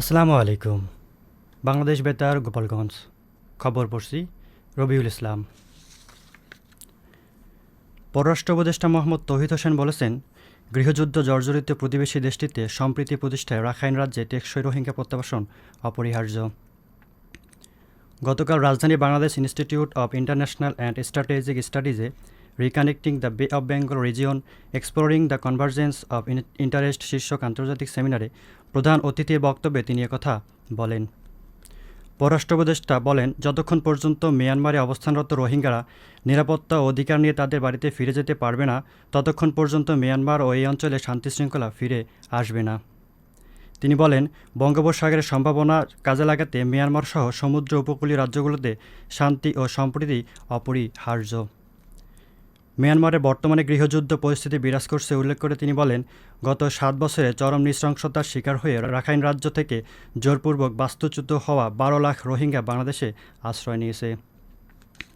আসসালামু আলাইকুম। বাংলাদেশ বেতার, গোপালগঞ্জ। খবর পড়ছি রবিউল ইসলাম। পররাষ্ট্র উপদেষ্টা মোহাম্মদ তৌহিদ হোসেন বলেছেন, গৃহযুদ্ধ জর্জরিত প্রতিবেশী দেশটিতে সম্প্রীতি প্রতিষ্ঠায় রাখাইন রাজ্যে টেকসই রোহিঙ্গা প্রত্যাবাসন অপরিহার্য। গতকাল রাজধানী Bangladesh institute of international and strategic স্টাডিজে reconnecting the bay of Bengal region exploring the convergence of interest শীর্ষক আন্তর্জাতিক সেমিনারে প্রধান অতিথির বক্তব্যে তিনি কথা বলেন। পররাষ্ট্র উপদেষ্টা বলেন, যতক্ষণ পর্যন্ত মিয়ানমারে অবস্থানরত রোহিঙ্গারা নিরাপত্তা ও অধিকার নিয়ে তাদের বাড়িতে ফিরে যেতে পারবে না, ততক্ষণ পর্যন্ত মিয়ানমার ও এই অঞ্চলে শান্তি শৃঙ্খলা ফিরে আসবে না। তিনি বলেন, বঙ্গোপসাগরের সম্ভাবনা কাজে লাগাতে মিয়ানমার সহ সমুদ্র উপকূলীয় রাজ্যগুলোতে শান্তি ও সম্প্রীতি অপরিহার্য। মিয়ানমারে বর্তমানে গৃহযুদ্ধ পরিস্থিতি বিরাজ করছে উল্লেখ করে তিনি বলেন, গত সাত বছরে চরম নৃশংসতার শিকার হয়ে রাখাইন রাজ্য থেকে জোরপূর্বক বাস্তুচ্যুত হওয়া বারো লাখ রোহিঙ্গা বাংলাদেশে আশ্রয় নিয়েছে।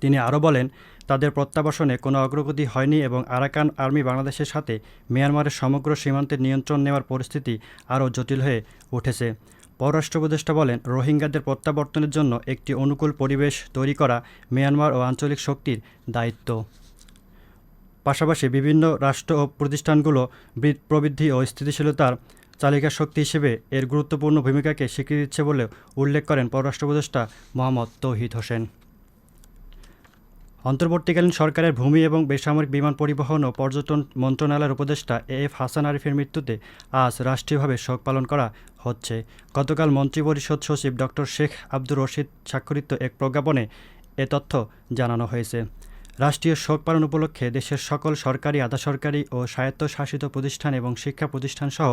তিনি আরও বলেন, তাদের প্রত্যাবাসনে কোনো অগ্রগতি হয়নি এবং আরাকান আর্মি বাংলাদেশের সাথে মিয়ানমারের সমগ্র সীমান্তের নিয়ন্ত্রণ নেওয়ার পরিস্থিতি আরও জটিল হয়ে উঠেছে। পররাষ্ট্র উপদেষ্টা বলেন, রোহিঙ্গাদের প্রত্যাবর্তনের জন্য একটি অনুকূল পরিবেশ তৈরি করা মিয়ানমার ও আঞ্চলিক শক্তির দায়িত্ব। পাশাপাশি বিভিন্ন রাষ্ট্র ও প্রতিষ্ঠানগুলো প্রবৃদ্ধি ও স্থিতিশীলতার চালিকা শক্তি হিসেবে এর গুরুত্বপূর্ণ ভূমিকাকে স্বীকৃতি দিচ্ছে বলে উল্লেখ করেন পররাষ্ট্র উপদেষ্টা মোহাম্মদ তৌহিদ হোসেন। অন্তর্বর্তীকালীন সরকারের ভূমি এবং বেসামরিক বিমান পরিবহন ও পর্যটন মন্ত্রণালয়ের উপদেষ্টা এ এফ হাসান আরিফের মৃত্যুতে আজ রাষ্ট্রীয়ভাবে শোক পালন করা হচ্ছে। গতকাল মন্ত্রিপরিষদ সচিব ডক্টর শেখ আব্দুর রশিদ স্বাক্ষরিত এক প্রজ্ঞাপনে এ তথ্য জানানো হয়েছে। রাষ্ট্রীয় শোক পালন উপলক্ষে দেশের সকল সরকারি আধা সরকারি ও স্বায়ত্তশাসিত প্রতিষ্ঠান এবং শিক্ষা প্রতিষ্ঠান সহ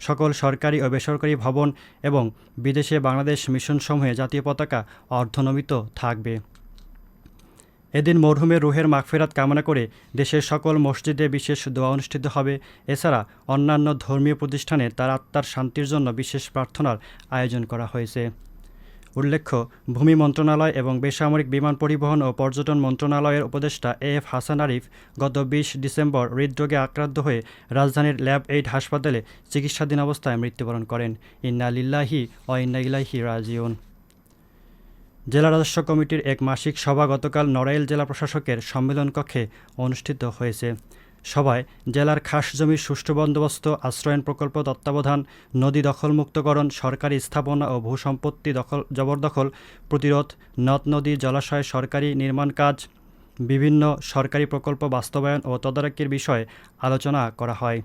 সকল সরকারি ও বেসরকারি ভবন এবং বিদেশে বাংলাদেশ মিশনসমূহে জাতীয় পতাকা অর্ধনমিত থাকবে। এদিন মরহুমের রুহের মাগফেরাত কামনা করে দেশের সকল মসজিদে বিশেষ দোয়া অনুষ্ঠিত হবে। এছাড়া অন্যান্য ধর্মীয় প্রতিষ্ঠানে তার আত্মার শান্তির জন্য বিশেষ প্রার্থনার আয়োজন করা হয়েছে। উল্লেখ্য, ভূমি মন্ত্রণালয় এবং বেসামরিক বিমান পরিবহন ও পর্যটন মন্ত্রণালয়ের উপদেষ্টা এ এফ হাসান আরিফ গত বিশ ডিসেম্বর হৃদরোগে আক্রান্ত হয়ে রাজধানীর ল্যাব এইড হাসপাতালে চিকিৎসাধীন অবস্থায় মৃত্যুবরণ করেন। ইন্না লিল্লাহি ও ইন্না ইলাহি রাজিউন। জেলা রাজস্ব কমিটির এক মাসিক সভা গতকাল নড়াইল জেলা প্রশাসকের সম্মেলন কক্ষে অনুষ্ঠিত হয়েছে। সভায় জেলার খাস জমির সুষ্ঠু বন্দোবস্ত, আশ্রয়ন প্রকল্প তত্ত্বাবধান, নদী দখলমুক্তকরণ, সরকারি স্থাপনা ও ভূসম্পত্তি দখল, জবরদখল, প্রতিরোধ, নদ নদী জলাশয় সরকারি নির্মাণ কাজ, বিভিন্ন সরকারি প্রকল্প বাস্তবায়ন ও তদারকির বিষয়ে আলোচনা করা হয়।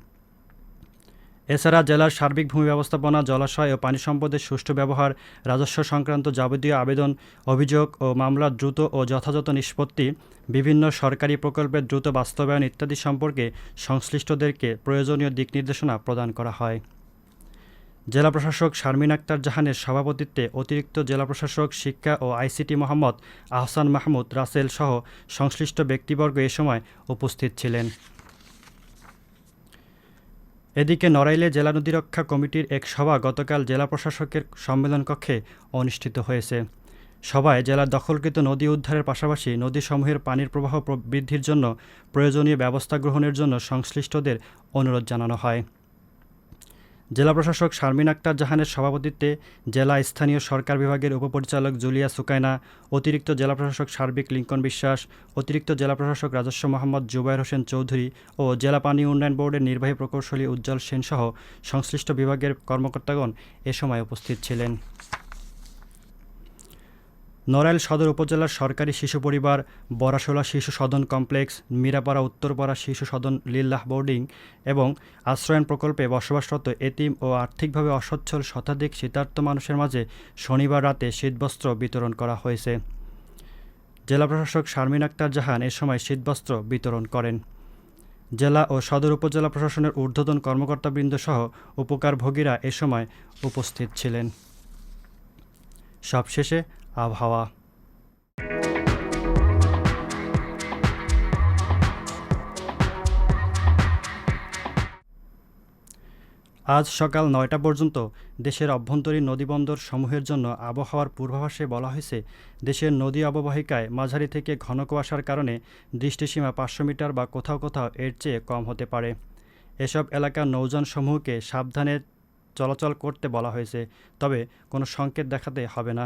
এছাড়া জেলার সার্বিক ভূমি ব্যবস্থাপনা, জলাশয় ও পানি সম্পদের সুষ্ঠু ব্যবহার, রাজস্ব সংক্রান্ত যাবতীয় আবেদন, অভিযোগ ও মামলার দ্রুত ও যথাযথ নিষ্পত্তি, বিভিন্ন সরকারি প্রকল্পের দ্রুত বাস্তবায়ন ইত্যাদি সম্পর্কে সংশ্লিষ্টদেরকে প্রয়োজনীয় দিক নির্দেশনা প্রদান করা হয়। জেলা প্রশাসক শারমিন আক্তার জাহানের সভাপতিত্বে অতিরিক্ত জেলা প্রশাসক, শিক্ষা ও আইসিটি মোহাম্মদ আহসান মাহমুদ রাসেল সহ সংশ্লিষ্ট ব্যক্তিবর্গ এ সময় উপস্থিত ছিলেন। এদিকে নড়াইলে জেলা নদী রক্ষা কমিটির এক সভা গতকাল জেলা প্রশাসকের সম্মেলন কক্ষে অনুষ্ঠিত হয়েছে। সভায় জেলার দখলকৃত নদী উদ্ধারের পাশাপাশি নদীসমূহের পানির প্রবাহ বৃদ্ধির জন্য প্রয়োজনীয় ব্যবস্থা গ্রহণের জন্য সংশ্লিষ্টদের অনুরোধ জানানো হয়। জেলা প্রশাসক শারমিন আক্তার জাহানের সভাপতিত্বে জেলা স্থানীয় সরকার বিভাগের উপপরিচালক জুলিয়া সুকাইনা, অতিরিক্ত জেলা প্রশাসক সার্বিক লিঙ্কন বিশ্বাস, অতিরিক্ত জেলা প্রশাসক রাজস্ব মোহাম্মদ জুবাইর হোসেন চৌধুরী ও জেলা পানি উন্নয়ন বোর্ডের নির্বাহী প্রকৌশলী উজ্জ্বল সেনসহ সংশ্লিষ্ট বিভাগের কর্মকর্তাগণ এ সময় উপস্থিত ছিলেন। নড়াইল সদর উপজেলার সরকারি শিশু পরিবার বরাশোলা শিশু সদন কমপ্লেক্স, মিরাপাড়া উত্তরপাড়া শিশু সদন লিল্লাহ বোর্ডিং এবং আশ্রয়ন প্রকল্পে বসবাসরত এতিম ও আর্থিকভাবে অসচ্ছল শতাধিক শীতার্থ মানুষের মাঝে শনিবার রাতে শীতবস্ত্র বিতরণ করা হয়েছে। জেলা প্রশাসক শারমিন আক্তার জাহান এ সময় শীতবস্ত্র বিতরণ করেন। জেলা ও সদর উপজেলা প্রশাসনের ঊর্ধ্বতন কর্মকর্তাবৃন্দ সহ উপকারভোগীরা এ সময় উপস্থিত ছিলেন। সবশেষে আবহাওয়া। আজ সকাল নয়টা পর্যন্ত দেশের অভ্যন্তরীণ নদীবন্দর সমূহের জন্য আবহাওয়ার পূর্বাভাসে বলা হয়েছে, দেশের নদী অববাহিকায় মাঝারি থেকে ঘন কুয়াশার কারণে দৃষ্টিসীমা পাঁচশো মিটার বা কোথাও কোথাও এর চেয়ে কম হতে পারে। এসব এলাকার নৌযান সমূহকে সাবধানে চলাচল করতে বলা হয়েছে, তবে কোনো সংকেত দেখাতে হবে না।